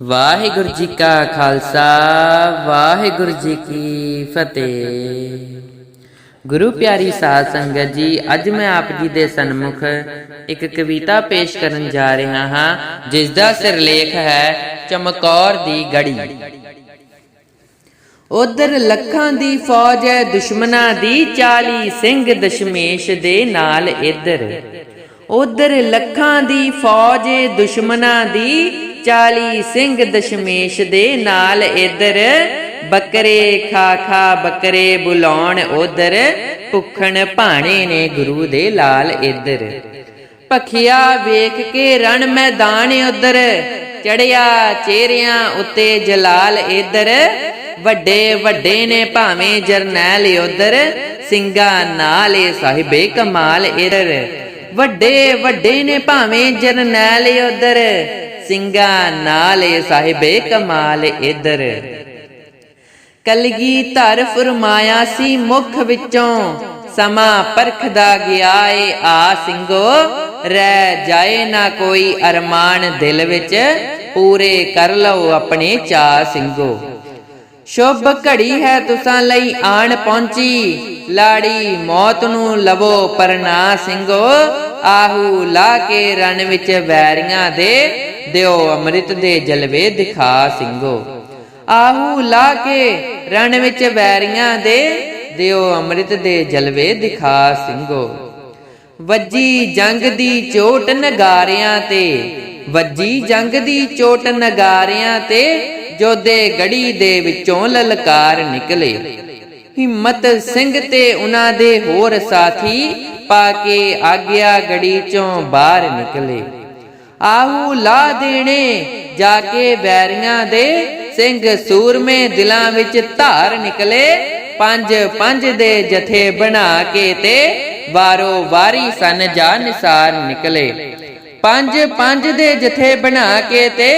ਵਾਹਿਗੁਰੂ ਜੀ ਕਾ ਖਾਲਸਾ, ਵਾਹਿਗੁਰੂ ਜੀ ਕੀ ਫਤਿਹ। ਗੁਰੂ ਪਿਆਰੀ ਸਾਧ ਸੰਗਤ ਜੀ, ਅੱਜ ਮੈਂ ਆਪ ਜੀ ਦੇ ਸਨਮੁਖ ਇੱਕ ਕਵਿਤਾ ਪੇਸ਼ ਕਰਨ ਜਾ ਰਿਹਾ ਹਾਂ ਜਿਸ ਦਾ ਸਿਰਲੇਖ ਹੈ ਚਮਕੌਰ ਦੀ ਗੜੀ। ਉਧਰ ਲੱਖਾਂ ਦੀ ਫੌਜ ਹੈ ਦੁਸ਼ਮਨਾਂ ਦੀ 40 ਸਿੰਘ ਦਸ਼ਮੇਸ਼ ਦੇ ਨਾਲ ਇੱਧਰ। ਉਧਰ ਲੱਖਾਂ ਦੀ ਫੌਜ ਏ ਦੁਸ਼ਮਨਾਂ ਦੀ 40 ਸਿੰਘ ਦਸ਼ਮੇਸ਼ ਦੇ ਨਾਲ ਇਧਰ ਬੱਕਰੇ ਖਾ ਖਾ ਬੱਕਰੇ ਬੁਲਾਉਣ ਉਧਰ ਭੁੱਖਣ ਭਾਣੇ ਨੇ ਗੁਰੂ ਦੇ ਲਾਲ ਇੱਧਰ। ਭਖਿਆ ਵੇਖ ਕੇ ਰਣ ਮੈਦਾਨ ਉਧਰ, ਚੜਿਆ ਚਿਹਰਿਆਂ ਉੱਤੇ ਜਲਾਲ ਇਧਰ। ਵੱਡੇ ਵੱਡੇ ਨੇ ਭਾਵੇਂ ਜਰਨੈਲ ਉਧਰ, ਸਿੰਘਾ ਨਾਲ ਸਾਹਿਬੇ ਕਮਾਲ ਇਧਰ। ਵੱਡੇ ਵੱਡੇ ਨੇ ਭਾਵੇਂ ਜਰਨੈਲ ਉਧਰ ਸਿੰਘਾ ਨਾਲ ਏ ਸਾਹਿਬੇ ਕਮਾਲ ਇੱਧਰ ਕਲਗੀ ਧਰ ਫਰਮਾਇਆ ਸੀ ਮੁਖ ਵਿੱਚੋਂ, ਸਮਾਂ ਪਰਖਦਾ ਗਿਆ ਏ ਆ ਸਿੰਘੋ, ਰਹਿ ਜਾਏ ਨਾ ਕੋਈ ਅਰਮਾਨ ਦਿਲ ਵਿੱਚ, ਪੂਰੇ ਕਰ ਲਓ ਆਪਣੇ ਚਾ ਸਿੰਘੋ। ਸ਼ੁਭ ਘੜੀ ਹੈ ਤੁਸਾਂ ਲਈ ਆਣ ਪਹੁੰਚੀ। ਲਾੜੀ ਮੌਤ ਨੂੰ ਲਵੋ ਪਰਨਾ ਸਿੰਘੋ ਆਹੂ ਲਾ ਕੇ ਰਣ ਵਿੱਚ ਵੈਰੀਆਂ ਦੇ। ਦਿਓ ਅੰਮ੍ਰਿਤ ਦੇ ਜਲਵੇ ਦਿਖਾ ਸਿੰਘੋ ਆਹੂ ਲਾ ਕੇ ਰਣ ਵਿੱਚ ਵੈਰੀਆਂ ਦੇ। ਦਿਓ ਅੰਮ੍ਰਿਤ ਦੇ ਜਲਵੇ ਦਿਖਾ ਸਿੰਘੋ ਵੱਜੀ ਜੰਗ ਦੀ ਚੋਟ ਨਗਾਰਿਆਂ ਤੇ। ਵੱਜੀ ਜੰਗ ਦੀ ਚੋਟ ਨਗਾਰਿਆਂ ਤੇ ਜੋਦੇ ਗੜੀ ਦੇ ਵਿੱਚੋਂ ਲਲਕਾਰ ਨਿਕਲੇ। ਹਿੰਮਤ ਸਿੰਘ ਤੇ ਉਹਨਾਂ ਦੇ ਹੋਰ ਸਾਥੀ ਪਾ ਕੇ ਆਗਿਆ ਗੜੀ ਚੋਂ ਬਾਹਰ ਨਿਕਲੇ। ਆਹੂ ਲਾ ਦੇਣੇ, ਜਾ ਕੇ ਵੈਰੀਆਂ ਦੇ ਸਿੰਘ ਸੂਰਮੇ ਦਿਲਾਂ ਵਿੱਚ ਧਾਰ ਨਿਕਲੇ। ਪੰਜ ਪੰਜ ਦੇ ਜਥੇ ਬਣਾ ਕੇ ਤੇ ਵਾਰੋ ਵਾਰੀ ਸਨ ਜਾ ਨਿਸਾਰ ਨਿਕਲੇ। ਪੰਜ ਪੰਜ ਦੇ ਜਥੇ ਬਣਾ ਕੇ ਤੇ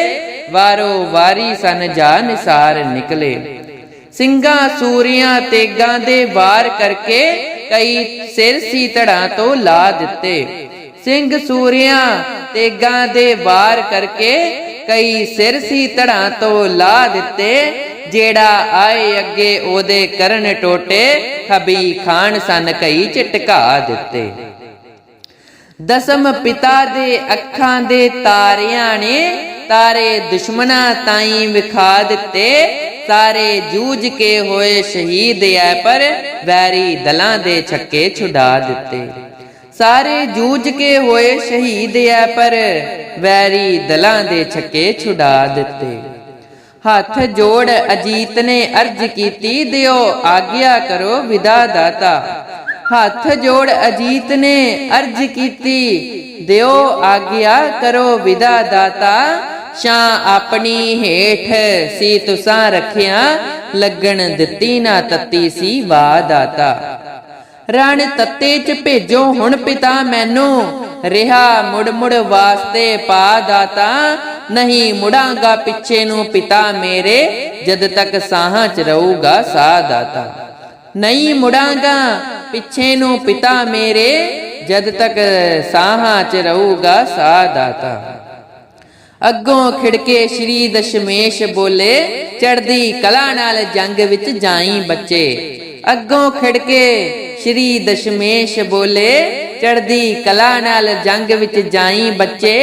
ਵਾਰੋ ਵਾਰੀ ਸਨ ਜਾ ਨਿਸਾਰ ਨਿਕਲੇ। ਸਿੰਘਾਂ ਸੂਰੀਆਂ ਤੇਗਾਂ ਦੇ ਵਾਰ ਕਰਕੇ ਕਈ ਸਿਰ ਸੀ ਤੋਂ ਲਾ ਦਿੱਤੇ। ਸਿੰਘ ਸੂਰੀਆਂ ਤੇਗਾਂ ਦੇ ਵਾਰ ਕਰਕੇ ਕਈ ਸਿਰ ਸੀ ਧੜਾਂ ਤੋਂ ਲਾ ਦਿੱਤੇ, ਜਿਹੜਾ ਆਏ ਅੱਗੇ ਉਹਦੇ ਕਰਨ ਟੋਟੇ, ਖਬੀ ਖਾਨ ਸਨ ਕਈ ਚਟਕਾ ਦਿੱਤੇ। ਦਸਮ ਪਿਤਾ ਦੇ ਅੱਖਾਂ ਦੇ ਤਾਰਿਆਂ ਨੇ ਤਾਰੇ ਦੁਸ਼ਮਨਾਂ ਤਾਈਂ ਵਿਖਾ ਦਿੱਤੇ। ਸਾਰੇ ਜੂਝ ਕੇ ਹੋਏ ਸ਼ਹੀਦ ਐ, ਪਰ ਵੈਰੀ ਦਲਾਂ ਦੇ ਛੱਕੇ ਛੁਡਾ ਦਿੱਤੇ। ਸਾਰੇ ਜੂਝ ਕੇ ਹੋਏ ਸ਼ਹੀਦ ਐ, ਪਰ ਵੈਰੀ ਦਲਾਂ ਦੇ ਛੱਕੇ ਛੁਡਾ ਦਿੱਤੇ। ਹੱਥ ਜੋੜ ਅਜੀਤ ਨੇ ਅਰਜ ਕੀਤੀ, ਦਿਓ ਆਗਿਆ ਕਰੋ ਵਿਦਾ ਦਾਤਾ। ਹੱਥ ਜੋੜ ਅਜੀਤ ਨੇ ਅਰਜ ਕੀਤੀ, ਦਿਓ ਆਗਿਆ ਕਰੋ ਵਿਦਾ ਦਾਤਾ ਸ਼ਾਂ ਆਪਣੀ ਹੇਠ ਸੀ ਤੁਸਾਂ ਰੱਖਿਆ, ਲੱਗਣ ਦਿੱਤੀ ਨਾ ਤੱਤੀ ਸੀ ਵਾ ਦਾਤਾ। ਰਣ ਤੱਤੇ ਚ ਭੇਜੋ ਹੁਣ ਪਿਤਾ ਮੈਨੂੰ, ਰਿਹਾ ਮੁੜ ਮੁੜ ਵਾਸਤੇ ਪਾ ਦਾਤਾ, ਨਹੀਂ ਮੁੜਾਂਗਾ ਪਿੱਛੇ ਨੂੰ ਪਿਤਾ ਮੇਰੇ, ਜਦ ਤੱਕ ਸਾਹਾਂ ਚ ਰਹੂਗਾ ਸਾ ਦਾਤਾ। ਨਹੀਂ ਮੁੜਾਂਗਾ, ਪਿੱਛੇ ਨੂੰ ਪਿਤਾ ਮੇਰੇ, ਜਦ ਤੱਕ ਸਾਹਾਂ ਚ ਰਹੂਗਾ ਸਾ ਦਾਤਾ। ਅੱਗੋਂ ਖਿੜਕੇ ਸ਼੍ਰੀ ਦਸ਼ਮੇਸ਼ ਬੋਲੇ ਚੜਦੀ ਕਲਾ ਨਾਲ ਜੰਗ ਵਿੱਚ ਜਾਈ ਬੱਚੇ। ਅੱਗੋਂ ਖਿੜਕੇ ਸ਼੍ਰੀ ਦਸ਼ਮੇਸ਼ ਬੋਲੇ ਚੜਦੀ ਕਲਾ ਨਾਲ ਜੰਗ ਵਿੱਚ ਜਾਈ ਬੱਚੇ।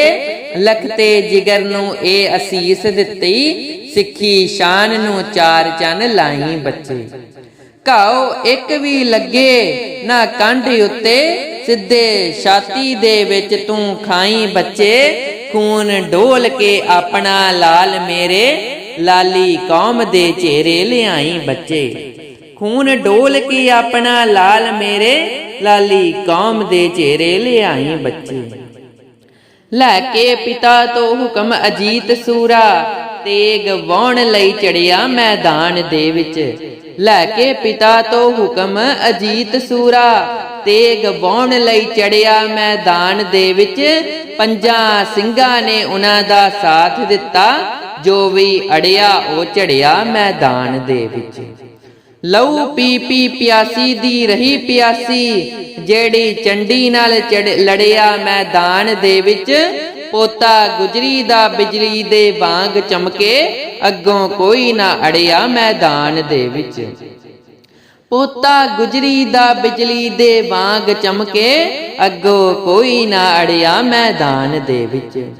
ਲਖਤੇ ਜਿਗਰ ਨੂੰ ਇਹ ਅਸੀਸ ਦਿੱਤੀ, ਸਿੱਖੀ ਸ਼ਾਨ ਨੂੰ ਚਾਰ ਚੰਨ ਲਾਈ ਬੱਚੇ। ਘਾਉ ਇੱਕ ਵੀ ਲੱਗੇ ਨਾ ਕੰਢ ਉੱਤੇ, ਸਿੱਧੇ ਛਾਤੀ ਦੇ ਵਿੱਚ ਤੂੰ ਖਾਈ ਬੱਚੇ, ਖੂਨ ਡੋਲ ਕੇ ਆਪਣਾ ਲਾਲ ਮੇਰੇ, ਲਾਲੀ ਕੌਮ ਦੇ ਚਿਹਰੇ ਲਿਆਈ ਬੱਚੇ। ਖੂਨ ਡੋਲ ਕੇ ਆਪਣਾ ਲਾਲ ਮੇਰੇ, ਲਾਲੀ ਕੌਮ ਦੇ ਚਿਹਰੇ ਲਿਆਈ ਬੱਚੇ। ਲੈ ਕੇ ਪਿਤਾ ਤੋਂ ਹੁਕਮ ਅਜੀਤ ਸੂਰਾ ਤੇਗ ਵਾਉਣ ਲਈ ਚੜਿਆ ਮੈਦਾਨ ਦੇ ਵਿੱਚ। ਲੈ ਕੇ ਪਿਤਾ ਤੋਂ ਹੁਕਮ, ਅਜੀਤ ਸੂਰਾ, ਤੇਗ ਵਾਉਣ ਲਈ ਚੜਿਆ ਮੈਦਾਨ ਦੇ ਵਿੱਚ। ਪੰਜਾਂ ਸਿੰਘਾਂ ਨੇ ਉਹਨਾਂ ਦਾ ਸਾਥ ਦਿੱਤਾ, ਜੋ ਵੀ ਅੜਿਆ, ਉਹ ਚੜਿਆ ਮੈਦਾਨ ਦੇ ਵਿੱਚ। ਲਹੂ ਪੀ ਪੀ ਪਿਆਸੀ ਦੀ ਰਹੀ ਪਿਆਸੀ, ਜਿਹੜੀ ਚੰਡੀ ਨਾਲ ਚੜ- ਲੜਿਆ ਮੈਦਾਨ ਦੇ ਵਿੱਚ ਪੋਤਾ ਗੁਜਰੀ ਦਾ ਬਿਜਲੀ ਦੇ ਵਾਂਗ ਚਮਕੇ, ਅੱਗੋਂ ਕੋਈ ਨਾ ਅੜਿਆ ਮੈਦਾਨ ਦੇ ਵਿੱਚ। ਪੋਤਾ ਗੁਜਰੀ ਦਾ ਬਿਜਲੀ ਦੇ ਵਾਂਗ ਚਮਕੇ, ਅੱਗੋਂ ਕੋਈ ਨਾ ਅੜਿਆ ਮੈਦਾਨ ਦੇ ਵਿੱਚ।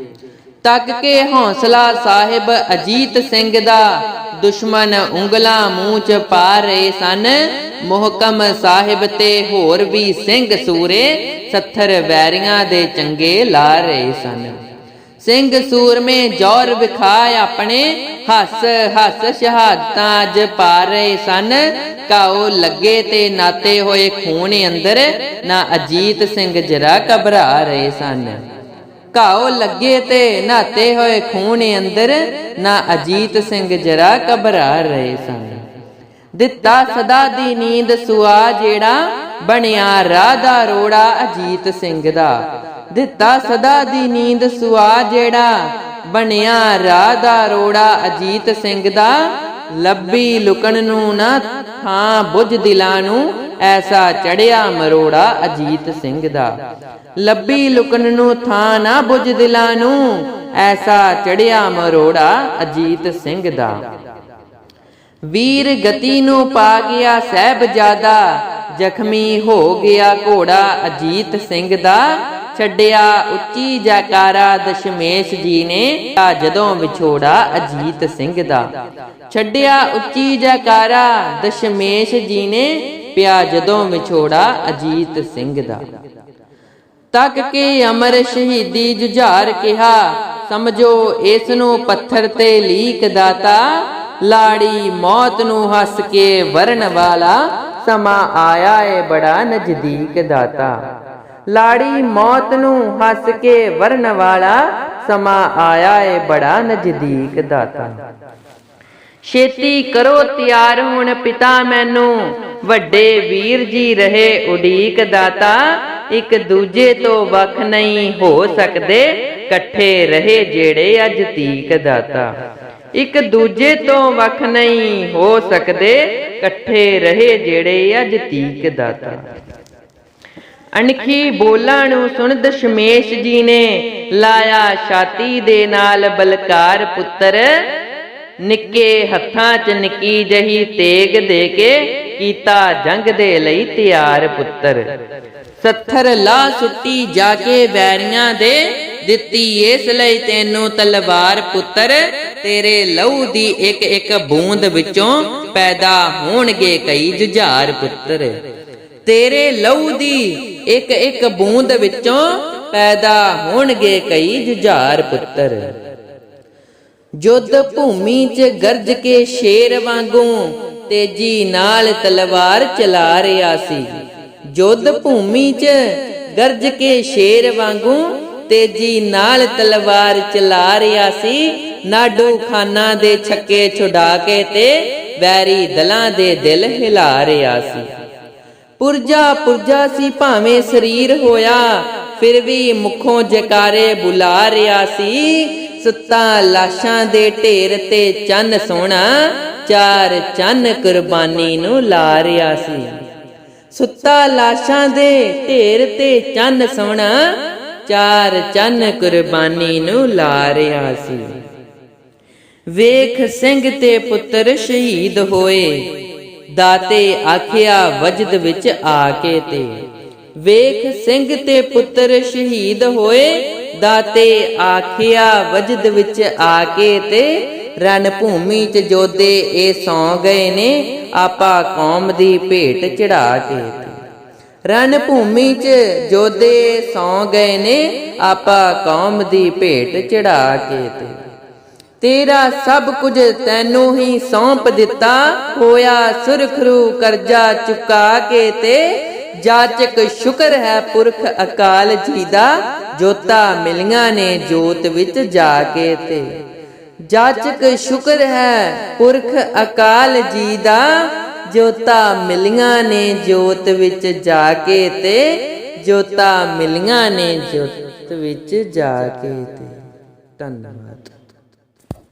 ਤੱਕ ਕੇ ਹੌਸਲਾ ਸਾਹਿਬ ਅਜੀਤ ਸਿੰਘ ਦਾ ਦੁਸ਼ਮਨ ਉਂਗਲਾਂ ਮੂੰਹ ਚ ਪਾ ਰਹੇ ਸਨ। ਮੁਹਕਮ ਸਾਹਿਬ ਤੇ ਹੋਰ ਵੀ ਸਿੰਘ ਸੂਰੇ ਸੱਥਰ ਵੈਰੀਆਂ ਦੇ ਚੰਗੇ ਲਾ ਰਹੇ ਸਨ। ਸਿੰਘ ਸੂਰਮੇ ਜੌਰ ਵਿਖਾਇ ਆਪਣੇ ਹੱਸ ਹੱਸ ਸ਼ਹਾਦਤਾਂ ਅੱਜ ਪਾ ਰਹੇ ਸਨ। ਕਾਉ ਲੱਗੇ ਤੇ ਨਾਤੇ ਹੋਏ ਖੂਨ ਅੰਦਰ ਨਾ ਅਜੀਤ ਸਿੰਘ ਜਰਾ ਘਬਰਾ ਰਹੇ ਸਨ। ਘਾਉ ਲੱਗੇ ਤੇ ਨਾਤੇ ਹੋਏ ਖੂਨ ਅੰਦਰ, ਨਾ ਅਜੀਤ ਸਿੰਘ ਜਰਾ ਘਬਰਾ ਰਹੇ ਸਨ। ਦਿੱਤਾ ਸਦਾ ਦੀ ਨੀਂਦ ਸੁਆ ਜਿਹੜਾ ਬਣਿਆ ਰਾਹ ਦਾ ਰੋੜਾ ਅਜੀਤ ਸਿੰਘ ਦਾ। ਦਿੱਤਾ ਸਦਾ ਦੀ ਨੀਂਦ ਸੁਆ ਜਿਹੜਾ ਬਣਿਆ ਰਾਹ ਦਾ ਰੋੜਾ ਅਜੀਤ ਸਿੰਘ ਦਾ। ਲੱਭੀ ਲੁਕਣ ਨੂੰ ਨਾ ਥਾਂ ਬੁੱਝ ਦਿਲਾਂ ਨੂੰ ਐਸਾ ਚੜਿਆ ਮਰੋੜਾ ਅਜੀਤ ਸਿੰਘ ਦਾ। ਲੱਭੀ ਲੁਕਣ ਨੂੰ ਥਾਂ ਨਾ ਬੁੱਝ ਦਿਲਾਂ ਨੂੰ, ਐਸਾ ਚੜਿਆ ਮਰੋੜਾ ਅਜੀਤ ਸਿੰਘ ਦਾ। ਵੀਰ ਗਤੀ ਨੂੰ ਪਾ ਗਿਆ ਸਹਿਬਜ਼ਾਦਾ ਜ਼ਖਮੀ ਹੋ ਗਿਆ ਘੋੜਾ ਅਜੀਤ ਸਿੰਘ ਦਾ। ਛੱਡਿਆ ਉੱਚੀ ਜੈਕਾਰਾ ਦਸ਼ਮੇਸ਼ ਜੀ ਨੇ ਤਾਂ ਜਦੋਂ ਵਿਛੋੜਾ ਅਜੀਤ ਸਿੰਘ ਦਾ। ਛੱਡਿਆ ਉੱਚੀ ਜੈਕਾਰਾ ਦਸ਼ਮੇਸ਼ ਜੀ ਨੇ ਪਿਆ ਜਦੋਂ ਵਿਛੋੜਾ ਅਜੀਤ ਸਿੰਘ ਦਾ। ਤੱਕ ਕੇ ਅਮਰ ਸ਼ਹੀਦੀ ਜੁਝਾਰ ਕਿਹਾ, ਸਮਝੋ ਇਸ ਨੂੰ ਪੱਥਰ ਤੇ ਲੀਕ ਦਾਤਾ, ਲਾੜੀ ਮੌਤ ਨੂੰ ਹੱਸ ਕੇ ਵਰਨ ਵਾਲਾ, ਸਮਾਂ ਆਇਆ ਏ ਬੜਾ ਨਜ਼ਦੀਕ ਦਾਤਾ। ਲਾੜੀ ਮੌਤ ਨੂੰ ਹੱਸ ਕੇ ਵਰਨ ਵਾਲਾ, ਸਮਾਂ ਆਇਆ ਏ ਬੜਾ ਨਜ਼ਦੀਕ ਦਾਤਾ। ਛੇਤੀ ਕਰੋ ਤਿਆਰ ਹੁਣ ਪਿਤਾ ਮੈਨੂੰ। ਵੱਡੇ ਵੀਰ ਜੀ ਰਹੇ ਉਡੀਕ ਦਾਤਾ, ਇੱਕ ਦੂਜੇ ਤੋਂ ਵੱਖ ਨਹੀਂ ਹੋ ਸਕਦੇ, ਇਕੱਠੇ ਰਹੇ ਜਿਹੜੇ ਅੱਜ ਤੀਕ ਦਾਤਾ। ਇੱਕ ਦੂਜੇ ਤੋਂ ਵੱਖ ਨਹੀਂ ਹੋ ਸਕਦੇ, ਇਕੱਠੇ ਰਹੇ ਜਿਹੜੇ ਅੱਜ ਤੀਕ ਦਾਤਾ। ਅਣਖੀ ਬੋਲਾਂ ਨੂੰ ਸੁਣ ਦਸ਼ਮੇਸ਼ ਜੀ ਨੇ ਲਾਇਆ ਛਾਤੀ ਦੇ ਨਾਲ ਬਲਕਾਰ ਪੁੱਤਰ ਨਿੱਕੇ ਹੱਥਾਂ 'ਚ ਨਿੱਕੀ ਜਹੀ ਤੇਗ ਦੇ ਕੇ ਕੀਤਾ ਜੰਗ ਦੇ ਲਈ ਤਿਆਰ ਪੁੱਤਰ। ਸੱਥਰ ਲਾ ਸੁੱਟੀ ਜਾ ਕੇ ਵੈਰੀਆਂ ਦੇ ਦਿੱਤੀ, ਇਸ ਲਈ ਤੈਨੂੰ ਤਲਵਾਰ ਪੁੱਤਰ, ਤੇਰੇ ਲਹੂ ਦੀ ਇੱਕ ਇੱਕ ਬੂੰਦ ਵਿੱਚੋਂ ਪੈਦਾ ਹੋਣਗੇ ਕਈ ਜੁਝਾਰ ਪੁੱਤਰ। ਤੇਰੇ ਲਹੂ ਦੀ ਇੱਕ ਇੱਕ ਬੂੰਦ ਵਿੱਚੋਂ ਪੈਦਾ ਹੋਣਗੇ ਕਈ ਜੁਝਾਰ ਪੁੱਤਰ। ਜੁੱਧ ਭੂਮੀ 'ਚ ਗਰਜ ਕੇ ਸ਼ੇਰ ਵਾਂਗੂ ਤੇਜੀ ਨਾਲ ਤਲਵਾਰ ਚਲਾ ਰਿਹਾ ਸੀ। ਜੁੱਧ ਭੂਮੀ 'ਚ ਗਰਜ ਕੇ ਸ਼ੇਰ ਵਾਂਗੂ ਤੇਜੀ ਨਾਲ ਤਲਵਾਰ ਚਲਾ ਰਿਹਾ ਸੀ। ਨਾਡੂ ਖਾਨਾ ਦੇ ਛੱਕੇ ਛੁਡਾ ਕੇ ਤੇ ਵੈਰੀ ਦਲਾਂ ਦੇ ਦਿਲ ਹਿਲਾ ਰਿਹਾ ਸੀ। ਪੁਰਜਾ ਪੁਰਜਾ ਸੀ ਭਾਵੇਂ ਸਰੀਰ ਹੋਇਆ, ਫਿਰ ਵੀ ਮੁਖੋਂ ਜਕਾਰੇ ਬੁਲਾ ਰਿਹਾ ਸੀ। ਸੁੱਤਾ ਲਾਸ਼ਾਂ ਦੇ ਢੇਰ ਤੇ ਚੰਨ ਸੋਹਣਾ ਚਾਰ ਚੰਨ ਕੁਰਬਾਨੀ ਨੂੰ ਲਾ ਰਿਹਾ ਸੀ। ਸੁੱਤਾ ਲਾਸ਼ਾਂ ਦੇ ਢੇਰ ਤੇ ਚੰਨ ਸੋਹਣਾ ਚਾਰ ਚੰਨ ਕੁਰਬਾਨੀ ਨੂੰ ਲਾ ਰਿਹਾ ਸੀ। ਵੇਖ ਸਿੰਘ ਤੇ ਪੁੱਤਰ ਸ਼ਹੀਦ ਹੋਏ, ਦਾਤੇ ਆਖਿਆ ਵਜਦ ਵਿੱਚ ਆ ਕੇ ਤੇ। ਵੇਖ ਸਿੰਘ ਤੇ ਪੁੱਤਰ ਸ਼ਹੀਦ ਹੋਏ, ਦਾਤੇ ਆਖਿਆ, ਵਜਦ ਵਿੱਚ ਆ ਕੇ ਤੇ ਰਨ ਭੂਮੀ ਚ ਜੋਦੇ ਇਹ ਸੌ ਗਏ ਨੇ, ਆਪਾ ਕੌਮ ਦੀ ਭੇਟ ਚੜਾ ਕੇ ਤੇ। ਭੂਮੀ ਚ ਜੋਦੇ ਸੌ ਗਏ ਨੇ, ਆਪਾ ਕੌਮ ਦੀ ਭੇਟ ਚੜਾ ਕੇ ਤੇ। ਤੇਰਾ ਸਭ ਕੁਝ ਤੈਨੂੰ ਹੀ ਸੌਂਪ ਦਿੱਤਾ, ਹੋਇਆ ਸੁਰਖਰੂ ਕਰਜ਼ਾ ਚੁਕਾ ਕੇ ਤੇ ਜਾਚਕ ਸ਼ੁਕਰ ਹੈ ਪੁਰਖ ਅਕਾਲ ਜੀ ਦਾ, ਜੋਤਾ ਮਿਲੀਆਂ ਨੇ ਜੋਤ ਵਿੱਚ ਜਾ ਕੇ ਤੇ। ਜਾਚਕ ਸ਼ੁਕਰ ਹੈ ਪੁਰਖ ਅਕਾਲ ਜੀ ਦਾ, ਜੋਤਾ ਮਿਲੀਆਂ ਨੇ ਜੋਤ ਵਿੱਚ ਜਾ ਕੇ ਤੇ। ਜੋਤਾ ਮਿਲੀਆਂ ਨੇ ਜੋਤ ਵਿੱਚ ਜਾ ਕੇ ਤੇ। ਧੰਨਵਾਦ।